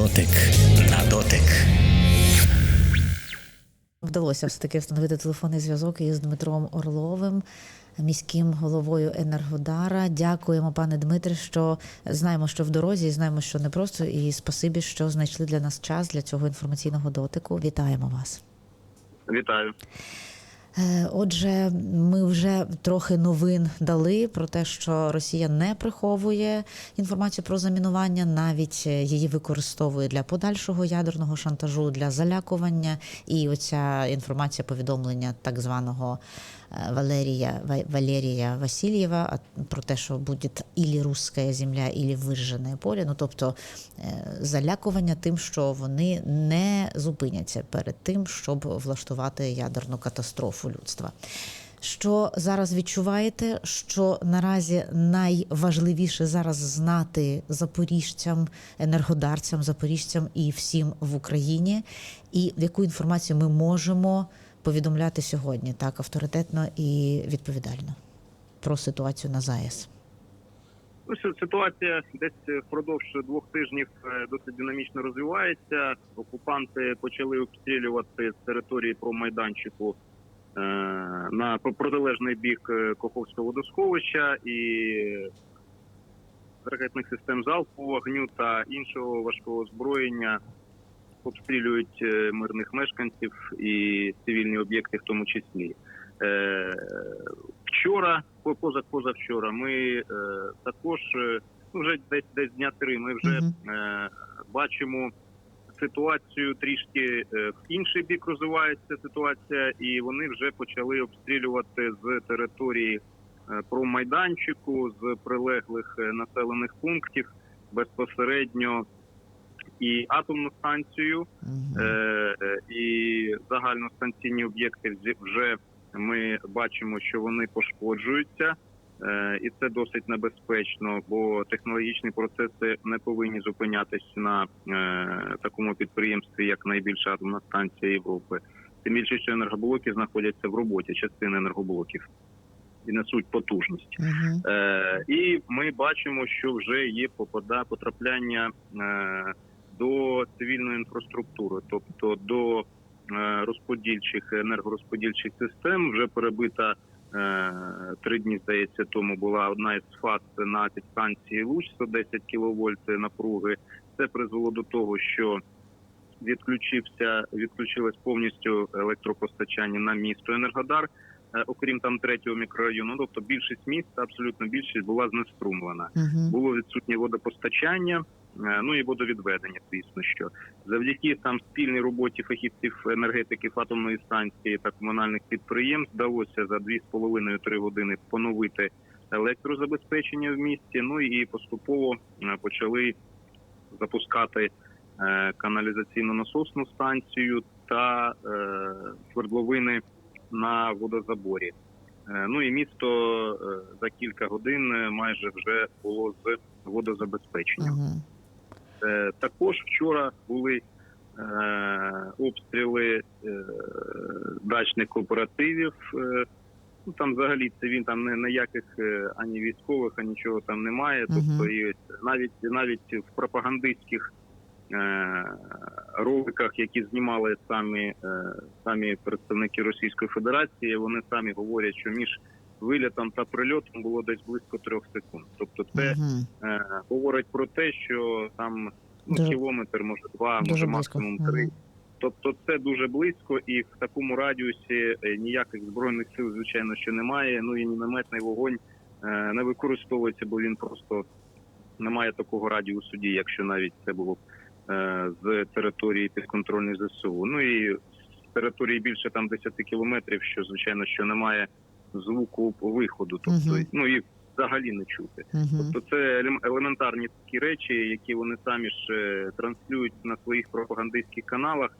дотик, на дотик. Вдалося все таки встановити телефонний зв'язок із Дмитром Орловим, міським головою Енергодара. Дякуємо, пане Дмитре, що знаємо, що в дорозі, і знаємо, що непросто, і спасибі, що знайшли для нас час для цього інформаційного дотику. Вітаємо вас. Вітаю. Е, Отже, ми вже трохи новин дали про те, що Росія не приховує інформацію про замінування, навіть її використовує для подальшого ядерного шантажу, для залякування. І оця інформація повідомлення так званого Валерія Ва- Валерія Васильєва а, про те, що буде ілі руська земля, ілі вижжене поле. Ну тобто е, залякування тим, що вони не зупиняться перед тим, щоб влаштувати ядерну катастрофу людства. Що зараз відчуваєте? Що наразі найважливіше зараз знати запоріжцям, енергодарцям, запоріжцям і всім в Україні, і яку інформацію ми можемо повідомляти сьогодні так авторитетно і відповідально про ситуацію на ЗАЕС? Ситуація десь впродовж двох тижнів е, досить динамічно розвивається. Окупанти почали обстрілювати з території промайданчику е, на протилежний бік е, Коховського водосховища і ракетних систем залпового вогню та іншого важкого озброєння обстрілюють е, мирних мешканців і цивільні об'єкти, в тому числі. Е, Вчора, по- поза позавчора, ми е, також ну, вже десь десь дня три. Ми вже е, бачимо ситуацію трішки в інший бік розвивається ситуація, і вони вже почали обстрілювати з території промайданчику, з прилеглих населених пунктів безпосередньо і атомну станцію. Е, е, і загальностанційні об'єкти вже ми бачимо, що вони пошкоджуються, е, і це досить небезпечно, бо технологічні процеси не повинні зупинятись на е, такому підприємстві, як найбільша атомна станція Європи. Тим більше, що енергоблоки знаходяться в роботі, частини енергоблоків і несуть потужність. Мгм. Е, і ми бачимо, що вже є попада потрапляння е, до цивільної інфраструктури, тобто до е, розподільчих енергорозподільчих систем. Вже перебита е, три дні, здається, тому була одна із фаз на підстанції Луч 110 кВт напруги. Це призвело до того, що відключився, відключилось повністю електропостачання на місто Енергодар е, окрім там третього мікрорайону. Тобто більшість міст, абсолютно більшість була знеструмлена. Мгм. Було відсутнє водопостачання, ну і водовідведення, звісно, що завдяки там спільній роботі фахівців енергетиків атомної станції та комунальних підприємств вдалося за 2,5-3 години поновити електрозабезпечення в місті. Ну і поступово е, почали запускати е, каналізаційну насосну станцію та е, свердловини на водозаборі. Е, Ну і місто е, за кілька годин е, майже вже було з водозабезпеченням. Мгм. Е, Також вчора були е, обстріли е, дачних кооперативів. Ну там взагалі це він там не ніяких ані військових, ані нічого там немає. Тобто і навіть навіть в пропагандистських е, роликах, які знімали самі, е, самі представники Російської Федерації, вони самі говорять, що між вилітом та прильотом було десь близько трьох секунд. Тобто, це Мгм. е, говорить про те, що там ну, Дуже- кілометр, може два, може близько. максимум три. Мгм. Тобто це дуже близько, і в такому радіусі е, ніяких збройних сил, звичайно, що немає. Ну і мінометний вогонь е, не використовується, бо він просто не має такого радіусу дії, якщо навіть це було б е, з території підконтрольної ЗСУ. Ну і з території більше там 10 кілометрів, що звичайно що немає звуку виходу, тобто Мгм. ну і взагалі не чути. Мгм. Тобто це елем- елементарні такі речі, які вони самі ж е, транслюють на своїх пропагандистських каналах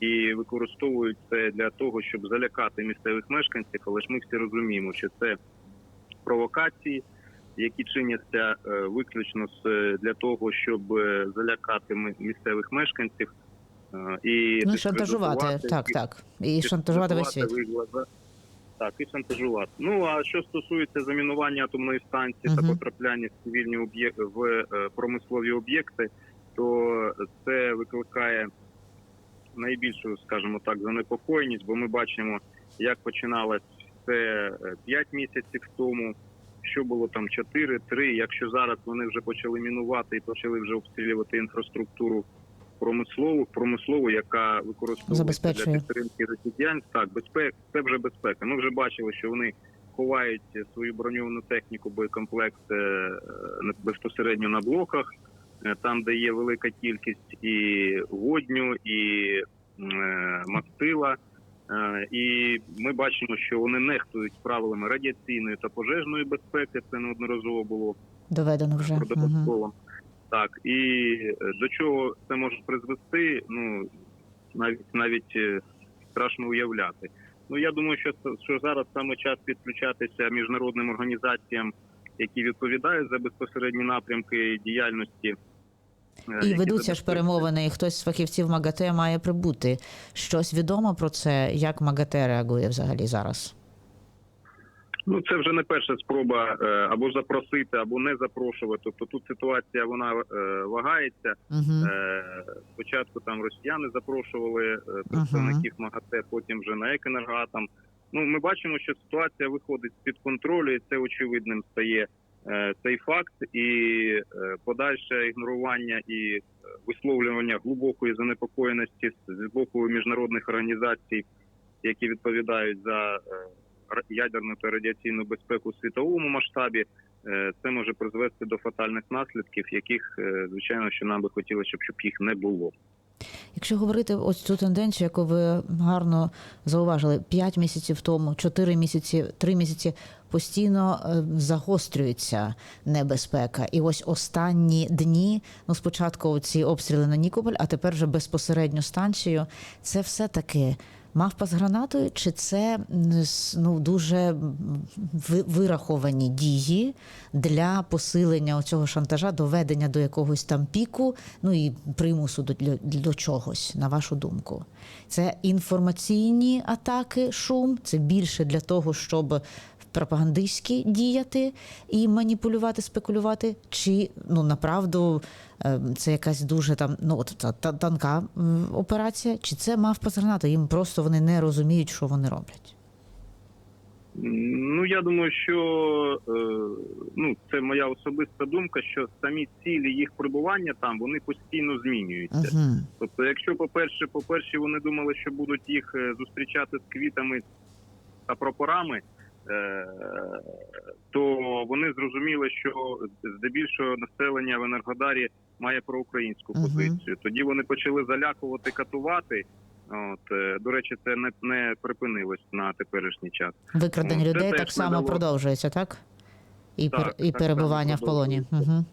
і використовують це для того, щоб залякати місцевих мешканців. Але ж ми всі розуміємо, що це провокації, які чиняться е, виключно е, для того, щоб залякати місцевих мешканців і Ну, шантажувати, так, так. І шантажувати весь світ. Так, і шантажувати. Ну а що стосується замінування атомної станції та потрапляння в цивільні об'єкти в е, промислові об'єкти, то це викликає найбільшу, скажімо так, занепокоєність, бо ми бачимо, як починалось це 5 місяців тому. Що було там 4-3, Якщо зараз вони вже почали мінувати і почали вже обстрілювати інфраструктуру промислову, промислову, яка використовується для підтримки росіян, так безпека це вже безпека. Ми вже бачили, що вони ховають свою броньовану техніку, боєкомплект е, безпосередньо на блоках, е, там, де є велика кількість і водню, і е, мастила. Е, І ми бачимо, що вони нехтують правилами радіаційної та пожежної безпеки. Це неодноразово було Доведено вже. Угу. Так і е, до чого це може призвести? Ну навіть навіть е, страшно уявляти. Ну я думаю, що що зараз саме час підключатися міжнародним організаціям, які відповідають за безпосередні напрямки діяльності. е, І ведуться ж перемовини, і хтось з фахівців МАГАТЕ має прибути. Щось відомо про це, як МАГАТЕ реагує взагалі зараз? Ну це вже не перша спроба е, або запросити, або не запрошувати. Тобто тут ситуація вона е, вагається. Угу. Спочатку там росіяни запрошували представників МАГАТЕ, потім вже на «Екенергоатом». Ну ми бачимо, що ситуація виходить з під контролю, і це очевидним стає цей факт. І подальше ігнорування і висловлювання глибокої занепокоєності з боку міжнародних організацій, які відповідають за ядерну та радіаційну безпеку у світовому масштабі. Е, Це може призвести до фатальних наслідків, яких е, звичайно, що нам би хотілося, щоб, їх не було. Якщо говорити ось цю тенденцію, яку ви гарно зауважили, 5 місяців тому, 4 місяці, 3 місяці постійно е, загострюється небезпека. І ось останні дні, ну спочатку ці обстріли на Нікополь, а тепер вже безпосередньо станцію. Це все таки мавпа з гранатою, чи це ну дуже вираховані дії для посилення цього шантажа, доведення до якогось там піку, ну і примусу до, до, чогось, на вашу думку? Це інформаційні атаки, шум, це більше для того, щоб пропагандистськи діяти і маніпулювати, спекулювати, чи ну направду е, це якась дуже там ну от та, та тонка операція, чи це мавпа з? Їм просто вони не розуміють, що вони роблять. Ну я думаю, що е, ну це моя особиста думка, що самі цілі їх перебування там вони постійно змінюються. Угу. Тобто, якщо по перше, по перше, вони думали, що будуть їх е, зустрічати з квітами та прапорами, то вони зрозуміли, що здебільшого населення в Енергодарі має проукраїнську позицію. Тоді вони почали залякувати, катувати. От е, до речі, це не, не припинилось на теперішній час. Викрадення це людей так само надало- продовжується, так? І, Так, пер, і так перебування в полоні. Угу.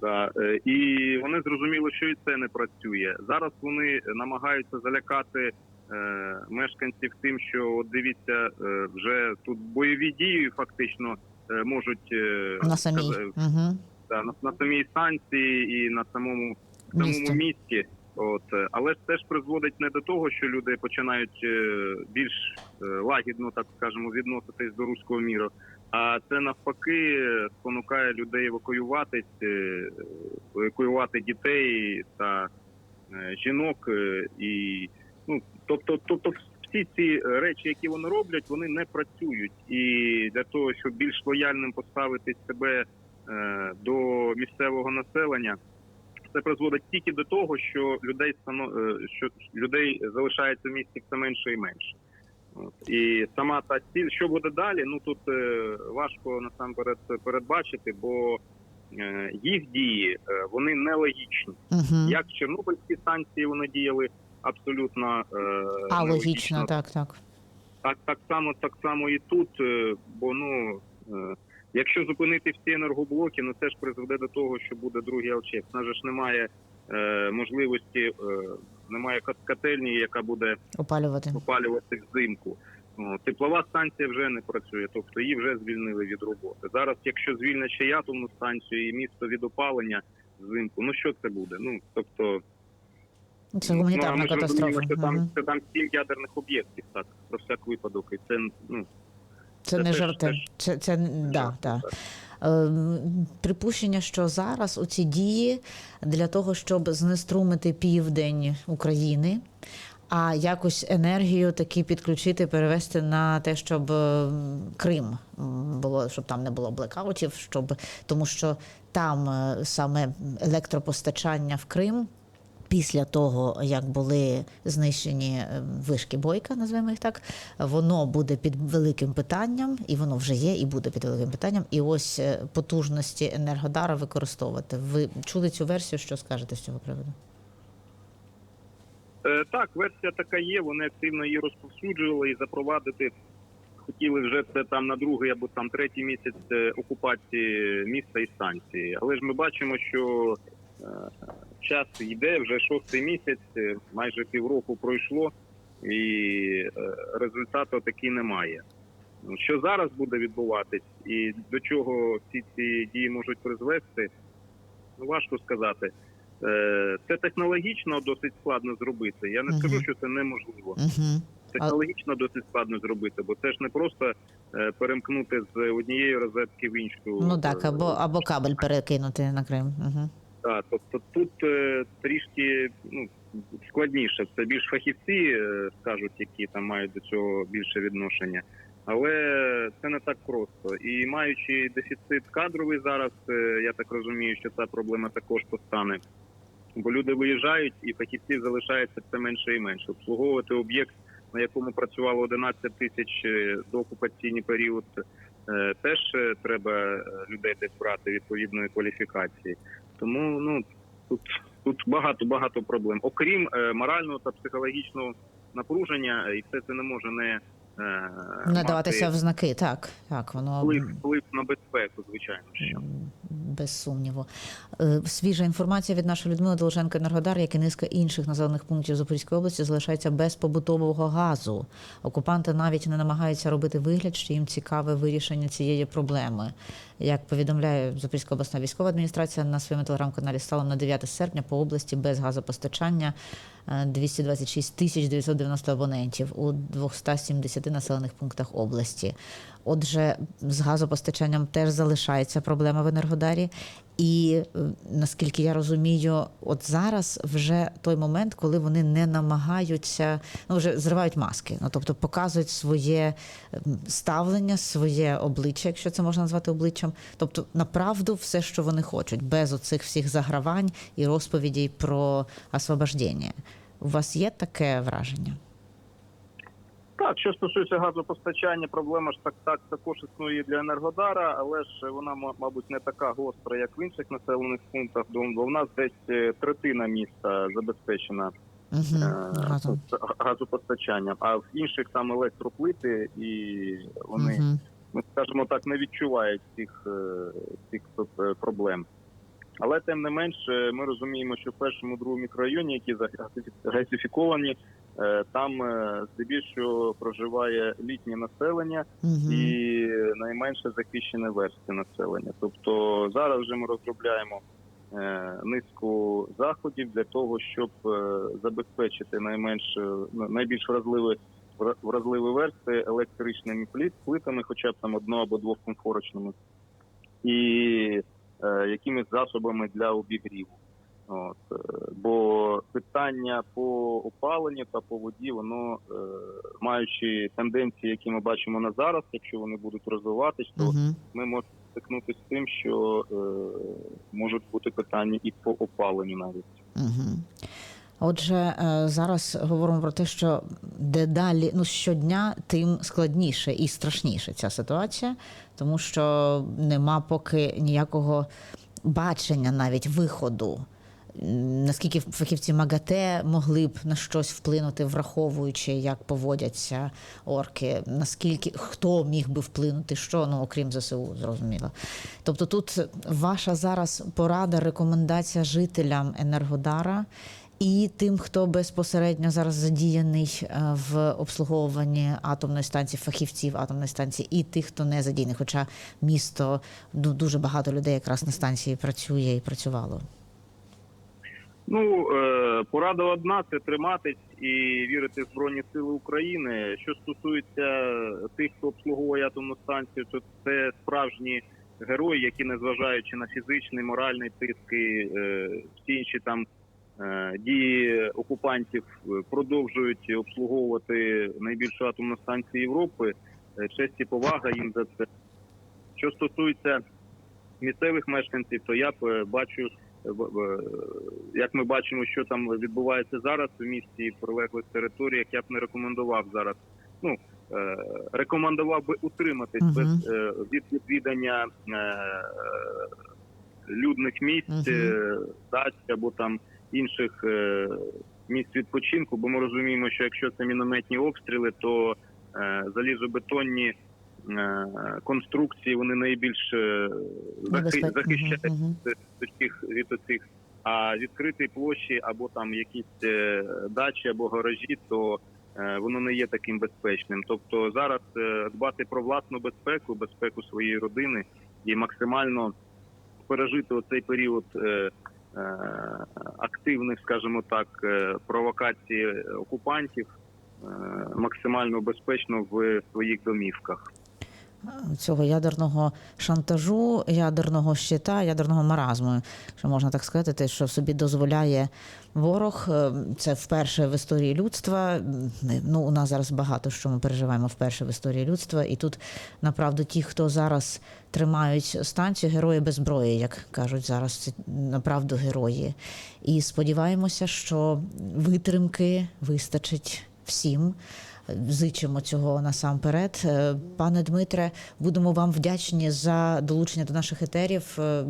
Да. е, І вони зрозуміли, що і це не працює. Зараз вони намагаються залякати е, мешканців тим, що дивіться, е, вже тут бойові дії фактично е, можуть е, На самій. Угу. да, на, на самій станції і на самому самому Місті. місті. От е, але ж теж призводить не до того, що люди починають е, більш е, лагідно, так скажемо, відноситись до руського міру. А це навпаки е, спонукає людей евакуюватись, е, евакуювати дітей та е, жінок. е, І ну тобто, тобто, всі ці речі, які вони роблять, вони не працюють. І для того, щоб більш лояльним поставити себе е, до місцевого населення. Це призводить тільки до того, що людей стано е, що людей залишається в місті все менше і менше. От. І сама та ціль, що буде далі, ну тут е, важко насамперед передбачити, бо е, їх дії е, вони нелогічні. Угу. Як в Чорнобильській станції вони діяли абсолютно е, А логічно, так, так. Так, так само, так само і тут. е, Бо ну е, якщо зупинити всі енергоблоки, ну це ж призведе до того, що буде другий Алчевськ. У нас же ж немає можливості, немає кот- котельні, яка буде Опалювати. опалювати взимку. Теплова станція вже не працює, тобто її вже звільнили від роботи. Зараз, якщо звільнять ще й атомну станцію і місто від опалення взимку, ну що це буде? Ну тобто Це ну, гуманітарна ми катастрофа. що там, Мгм. що там сім ядерних об'єктів, так про всяк випадок, і це ну Це це не теж- жарти. теж- Це, це да, да. так. Е, Припущення, що зараз у ці дії для того, щоб знеструмити південь України, а якось енергію таки підключити, перевести на те, щоб е, Крим було, щоб там не було блекаутів, щоб тому що там е, саме електропостачання в Крим. Після того, як були знищені е, вишки бойка, назвемо їх так, воно буде під великим питанням, і воно вже є, і буде під великим питанням. І ось е, потужності Енергодара використовувати. Ви чули цю версію? Що скажете з цього приводу? Е, Так, версія така є. Вони активно її розповсюджували і запровадити хотіли вже це там на другий або там третій місяць окупації міста і станції. Але ж ми бачимо, що час йде вже шостий місяць, е, майже півроку пройшло, і е, результату таки немає. Що зараз буде відбуватись, і до чого всі ці дії можуть призвести, ну важко сказати. Е, Це технологічно досить складно зробити. Я не скажу, що це неможливо. Технологічно досить складно зробити, бо це ж не просто перемкнути з однієї розетки в іншу. Ну так, або або кабель перекинути на Крим. Угу. Так, тобто тут е, трішки ну складніше. Це більш фахівці е, скажуть, які там мають до цього більше відношення. Але це не так просто. І маючи дефіцит кадровий зараз, е, я так розумію, що ця проблема також постане. Бо люди виїжджають, і фахівців залишається все менше і менше. Обслуговувати об'єкт, на якому працювало 11 тисяч до окупаційний період, теж треба людей десь брати відповідної кваліфікації. Тому ну тут тут багато багато проблем. Окрім е, морального та психологічного напруження, і все це не може не е, Надаватися в знаки, так. Так, воно вплив, вплив на безпеку, звичайно. Що. Без сумніву. Е, Свіжа інформація від нашої Людмили Долженко Енергодар, як і низка інших населених пунктів Запорізької області, залишається без побутового газу. Окупанти навіть не намагаються робити вигляд, що їм цікаве вирішення цієї проблеми. Як повідомляє Запорізька обласна військова адміністрація на своєму телеграм-каналі станом на 9 серпня по області без газопостачання е, 226 тисяч 990 абонентів у 270 населених пунктах області. Отже, з газопостачанням теж залишається проблема в Енергодарі. І е, наскільки я розумію, от зараз вже той момент, коли вони не намагаються, ну вже зривають маски, ну тобто показують своє ставлення, своє обличчя, якщо це можна назвати обличчям, тобто направду все, що вони хочуть, без оцих всіх загравань і розповідей про освобождення. У вас є таке враження? Так, що стосується газопостачання, проблема ж так так також існує для Енергодара, але ж вона мабуть не така гостра, як в інших населених пунктах. Бо в нас десь е, третина міста забезпечена Угу. е, газопостачанням, а в інших там електроплити, і вони, Угу. ми скажімо так, не відчувають цих, е, цих проблем. Але тим не менш, е, ми розуміємо, що в першому другому мікрорайоні, які газифіковані, там е, здебільшого проживає літнє населення Угу. і найменше захищене верстви населення. Тобто зараз вже ми розробляємо е, низку заходів для того, щоб е, забезпечити найменш е, найбільш вразливі вра- вразливі верстви електричними плит, плитами, хоча б там одно або двохкомфорочними, і е, якимись засобами для обігріву. От, е, бо питання по опаленню та по воді, воно е, маючи тенденції, які ми бачимо на зараз, якщо вони будуть розвиватись, то Угу. ми можемо стикнутися з тим, що е, можуть бути питання і по опаленню навіть. Угу. Отже, е, зараз говоримо про те, що дедалі ну щодня, тим складніше і страшніше ця ситуація, тому що нема поки ніякого бачення навіть виходу. Наскільки фахівці МАГАТЕ могли б на щось вплинути, враховуючи, як поводяться орки, наскільки хто міг би вплинути, що ну окрім ЗСУ, зрозуміло. Тобто, тут ваша зараз порада, рекомендація жителям Енергодара і тим, хто безпосередньо зараз задіяний е, в обслуговуванні атомної станції, фахівців атомної станції, і тих, хто не задіяний. Хоча місто ну, дуже багато людей якраз на станції працює і працювало. Ну е, порада одна це триматись і вірити в збройні сили України. Що стосується тих, хто обслуговує атомну станцію, то це справжні герої, які незважаючи на фізичний, моральний тиск і е, всі інші там е, дії окупантів продовжують обслуговувати найбільшу атомну станцію Європи. Честь і повага їм за це. Що стосується місцевих мешканців, то я б бачу, як ми бачимо, що там відбувається зараз у місті і прилеглих територіях, я б не рекомендував зараз. Ну е, рекомендував би утриматись Мгм. без е, від відвідання е, людних місць, е, дач або там інших місць відпочинку, бо ми розуміємо, що якщо це мінометні обстріли, то залізобетонні конструкції вони найбільш е, захи- захищають мгм. від цих оцих. А відкриті площі або там якісь е, дачі або гаражі, то е, воно не є таким безпечним. Тобто зараз е, дбати про власну безпеку, безпеку своєї родини і максимально пережити оцей період е, е, активних, скажімо так, е, провокацій окупантів е, максимально безпечно в своїх домівках. Цього ядерного шантажу, ядерного щита, ядерного маразму, що можна так сказати, те, що собі дозволяє ворог. Е, Це вперше в історії людства. Ну, у нас зараз багато що ми переживаємо вперше в історії людства. І тут направду ті, хто зараз тримають станцію, герої без зброї, як кажуть зараз, це направду герої. І сподіваємося, що витримки вистачить всім. Зичимо цього насамперед. Е, Пане Дмитре, будемо вам вдячні за долучення до наших етерів е,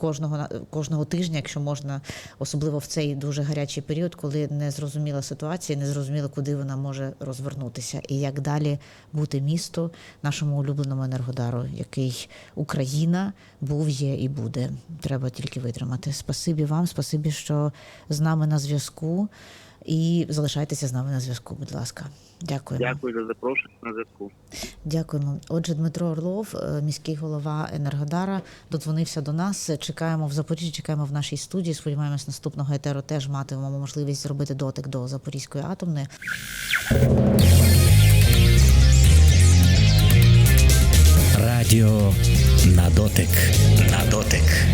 кожного кожного тижня, якщо можна, особливо в цей дуже гарячий період, коли не зрозуміла ситуація, не зрозуміло, куди вона може розвернутися, і як далі бути місту, нашому улюбленому енергодару, який Україна був, є і буде. Треба тільки витримати. Спасибі вам, спасибі, що з нами на зв'язку. І залишайтеся з нами на зв'язку, будь ласка. Дякуємо. Дякую за запрошення на зв'язку. Дякуємо. Отже, Дмитро Орлов, е, міський голова Енергодара, додзвонився до нас. Чекаємо в Запоріжжі, чекаємо в нашій студії. Сподіваємось, наступного етеру теж матимемо можливість зробити дотик до Запорізької атомної. Радіо на дотик. на дотик.